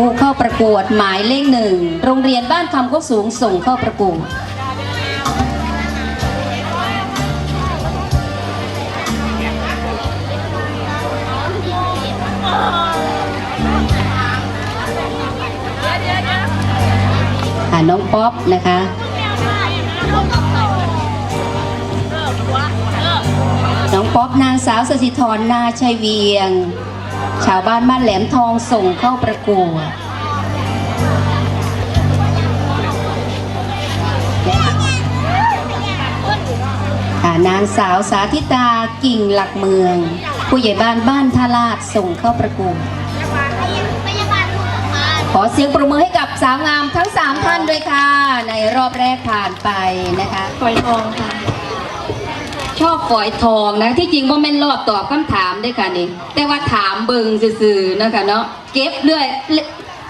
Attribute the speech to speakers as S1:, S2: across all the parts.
S1: ผู้เข้าประกวดหมายเลขหนึ่ง โรงเรียนบ้านคำโคกสูงส่งเข้าประกวดค่ะน้องป๊อปนะคะน้องป๊อปนางสาวสสิธรนาชัยเวียง ชาวบ้านบ้านแหลมทองส่งเข้าประกวดนางสาวสาธิตากิ่งหลักเมือง ผู้ใหญ่บ้านบ้านทาลาดส่งเข้าประกวดขอเสียงปรบมือให้กับสาวงามทั้ง 3 ท่านด้วยค่ะ ในรอบแรกผ่านไปนะคะ
S2: ฝอยทองค่ะ
S1: ชอบฝอยทองนะที่จริงว่าแม่นรอบตอบคำถามด้วยค่ะนี่ แต่ว่าถามเบิงซื่อๆนะคะเนาะเก็บเรื่อย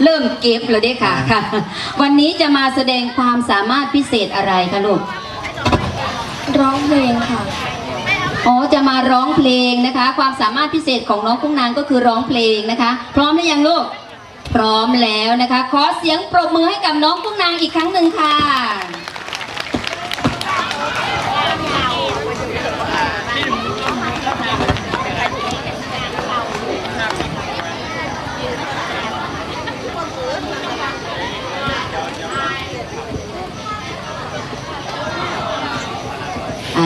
S1: เริ่มเก็บแล้วเด้ค่ะค่ะ วันนี้จะมาแสดงความสามารถพิเศษอะไรคะลูก
S2: ร้องเพลงค่ะ
S1: อ๋อจะมาร้องเพลงนะคะ ความสามารถพิเศษของน้องกุ้งนางก็คือร้องเพลงนะคะ พร้อมหรือยังลูกพร้อมแล้วนะคะ ขอเสียงปรบมือให้กับน้องกุ้งนางอีกครั้งหนึ่งค่ะ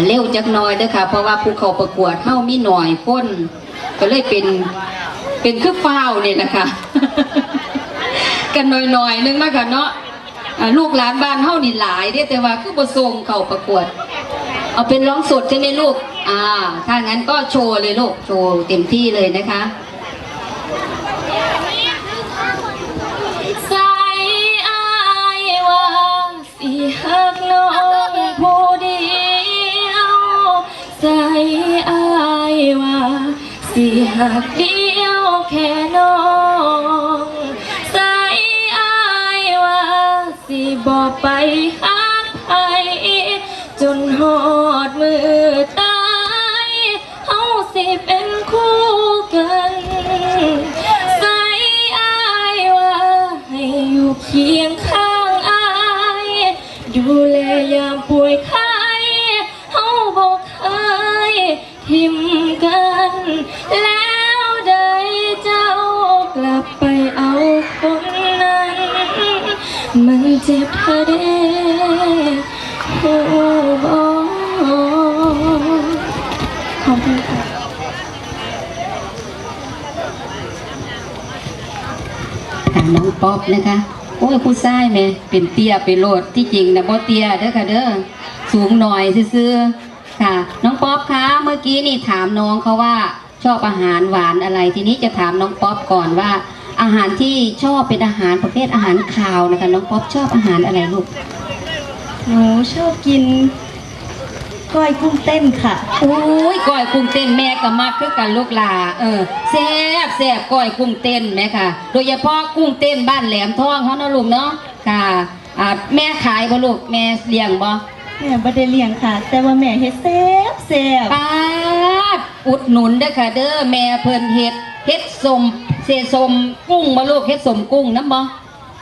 S1: เร็วจักน้อยเด้อค่ะ เพราะว่าผู้เขาประกวดเฮามีหน่อยคนก็เลยเป็นเป็นคือฟ้าเนี่ยนะคะกันหน่อยๆนึงนะคะเนาะลูกหลานบ้านเฮานี่หลายเด้แต่ว่าคือบ่ส่งเขาประกวด เอาเป็นร้องสดใช่ไหมลูก อ่า ถ้างั้นก็โชว์เลยลูก โชว์เต็มที่เลยนะคะ
S2: ใส่อายว่าสิหั อายว่า สิหักเดียวแค่น้องใส่อายว่า สิบอกไปหา เอาคนนั้นมันเจ็บเธอเด้โอ้บอขอบคุณค่ะ
S1: น้องป๊อปนะคะ โอ้ยผู้ชายแหม่เป็นเตี้ยไปโลดที่จริงนะบ่เตี้ยเด้อค่ะเด้อสูงหน่อยซื่อๆค่ะ น้องป๊อปคะเมื่อกี้นี่ถามน้องเขาว่าชอบอาหารหวานอะไร ทีนี้จะถามน้องป๊อปก่อนว่า อาหารที่ชอบเป็นอาหารประเภทอาหารคาวนะคะน้องป๊อปชอบอาหารอะไรลูก
S3: หนูชอบกินก้อยกุ้งเต้นค่ะ
S1: อุ้ยก้อยกุ้งเต้นแม่ก็มักคือกันลูกหลาเออแซ่บแซ่บก้อยกุ้งเต้นแม่ค่ะ โดยเฉพาะกุ้งเต้นบ้านแหลมทองเขาเนาะลูกเนาะค่ะอ่าแม่ขายบ่ลูกแม่เลี้ยงบ่
S3: แม่บ่ได้เลี้ยงค่ะ แต่ว่าแม่เฮ็ดแซ่บแซ่บ
S1: ป้าดอุดหนุนเด้อค่ะเด้อแม่เพิ่นเฮ็ด เฮ็ดสมเสสมกุ้งบ่ลูกเฮ็ดสมกุ้งนํบ่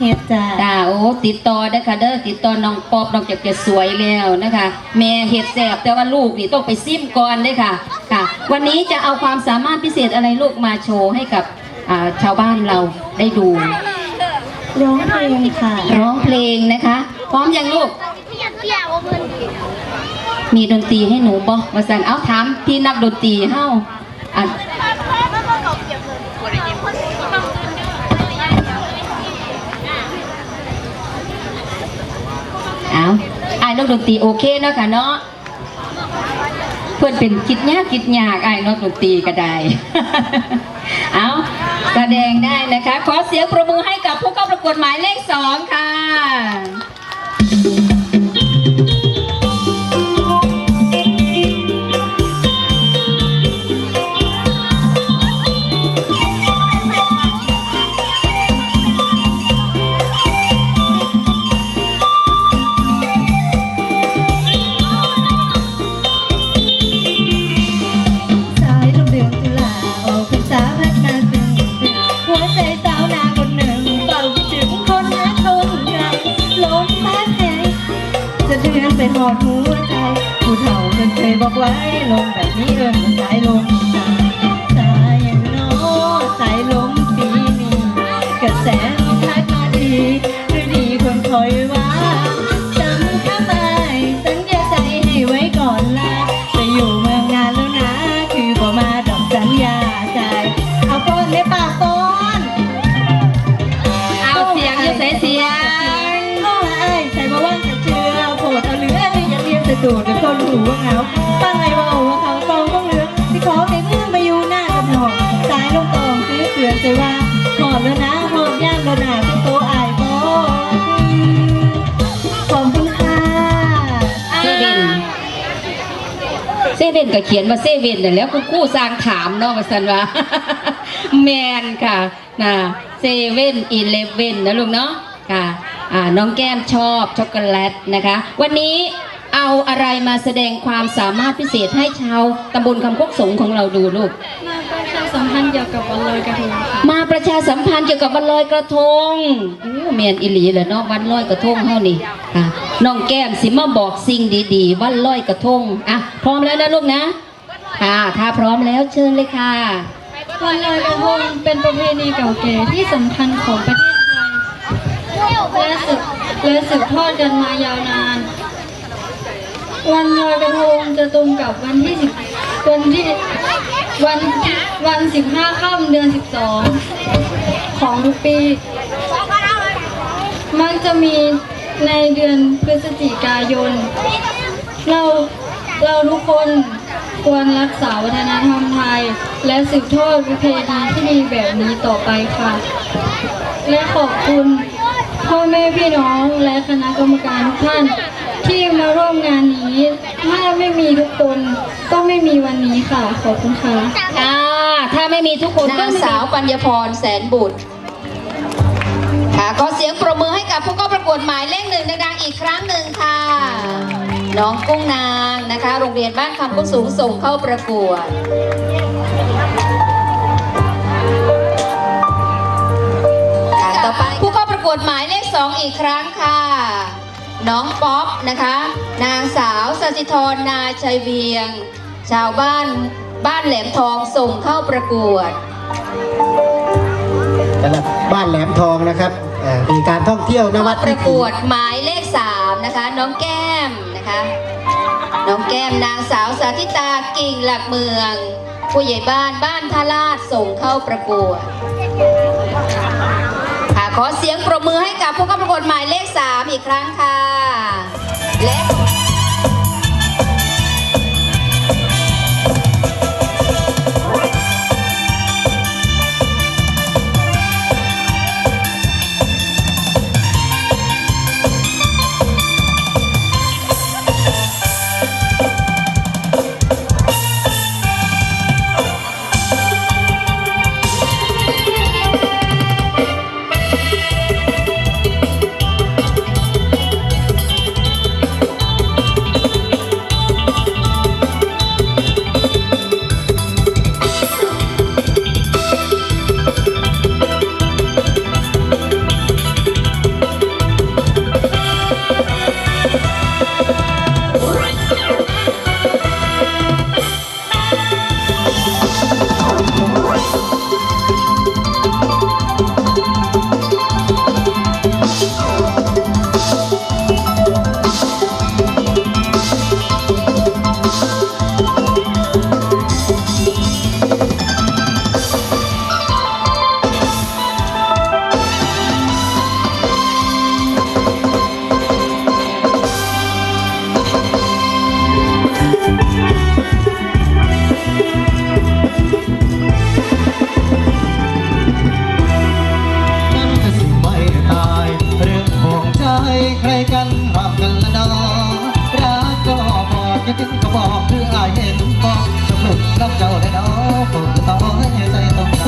S3: เฮ็ดจ้า
S1: จ้าโอ้ติดต่อเด้อค่ะเด้อติดต่อน้องปอบนอกจากจะสวยแล้วนะคะ แม่เฮ็ดแซ่บแต่ว่าลูกนี่ต้องไปซิมก่อนเด้อค่ะค่ะ วันนี้จะเอาความสามารถพิเศษอะไรลูกมาโชว์ให้กับอ่าชาวบ้านเราได้ดู
S3: ร้องเพลงค่ะ
S1: ร้องเพลงนะคะ พร้อมยังลูกมีดนตรีให้หนูบ่มาสั่นเอาถามพี่นักดนตรีเฮา เอาไอ้นักดนตรีโอเคเนาะค่ะเนาะเพื่อนเป็นคิดยากคิดยากไอ้นักดนตรีก็ได้ เอาแสดงได้นะคะ ขอเสียงประมือให้กับผู้เข้าประกวดหมา
S3: ยเลขสองค่ะ ไม่อยากเรียนแต่ตูดเดี๋ยวคนหูว่าเงาฟังไอ้ว่าว่าเขาฟองต้องเลือที่ขอเด็กเมื่อมาอยู่หน้ากับหนองสายลงตองซื้อเสือใจว่าหอดแล้วนะหอดย่างแล้วนะพี่โตอายบอขอบคุณค่ะ
S1: เซเว่นเซเว่นก็เขียนว่าเซเว่นนั่นแล้วคุณครู่สร้างถามเนาะว่าสันว่าแมนค่ะนะเซเว่นอีเลฟเว่นนะลุงเนาะค่ะอ่าน้องแก้มชอบช็อกโกแลตนะคะ วันนี้ เอาอะไรมาแสดงความสามารถพิเศษให้ชาวตำบลคำพกสงของเราดูลูก
S4: มาประชาสัมพันธ์เกี่ยวกับวันลอยกระทงค่ะ
S1: มาประชาสัมพันธ์เกี่ยวกับวันลอยกระทงอู้แมนอิหลีเหรอเนาะวันลอยกระทงเฮานี่ค่ะน้องแก้มสิมาบอกสิ่งดีๆ วันลอยกระทงอะพร้อมแล้วนะลูกนะค่ะถ้าพร้อมแล้วเชิญเลยค่ะ
S4: วันลอยกระทงเป็นประเพณีเก่าแก่ที่สำคัญของประเทศไทยและสืบและสืบทอดกันมายาวนาน วันลอยกระทงจะตรงกับวันที่สิบวันที่วันวันสิบห้าค่ำเดือนสิบสองของทุกปี มักจะมีในเดือนพฤศจิกายน เราเราทุกคนควรรักษาวัฒนธรรมไทย และสืบทอดประเพณีที่ดีแบบนี้ต่อไปค่ะ และขอบคุณพ่อแม่พี่น้องและคณะกรรมการทุกท่าน ที่มาร่วมงานนี้ ถ้าไม่มีทุกคน ก็ไม่มีวันนี้ค่ะ ขอบคุณค่ะ
S1: อ่าถ้าไม่มีทุกคนนางสาวปัญญาพรแสนบุตรค่ะก็เสียงปรบมือให้กับผู้เข้าประกวดหมายเลขหนึ่งดังๆอีกครั้งหนึ่งค่ะ น้องกุ้งนางนะคะ โรงเรียนบ้านคำกุ้งสูงส่งเข้าประกวด ค่ะต่อไปผู้เข้าประกวดหมายเลขสองอีกครั้งค่ะ น้องป๊อปนะคะ นางสาวสสิธรนาชัยเวียง ชาวบ้านบ้านแหลมทองส่งเข้าประกวด
S5: สำหรับบ้านแหลมทองนะครับเอ่อมีการท่องเที่ยวนวัด
S1: ประกวดหมายเลขสามนะคะ น้องแก้มนะคะ น้องแก้มนางสาวสาธิตากิ่งหลักเมือง ผู้ใหญ่บ้านบ้านทาราชส่งเข้าประกวดค่ะขอเสียงปรบมือให้กับผู้เข้าประกวดหมายเลขสามอีกครั้งค่ะและ
S6: จะถึงก็บอกเพื่ออายเห็นบอกจะปลุกรับเจ้าได้นอคงจะต่อให้ใจตรง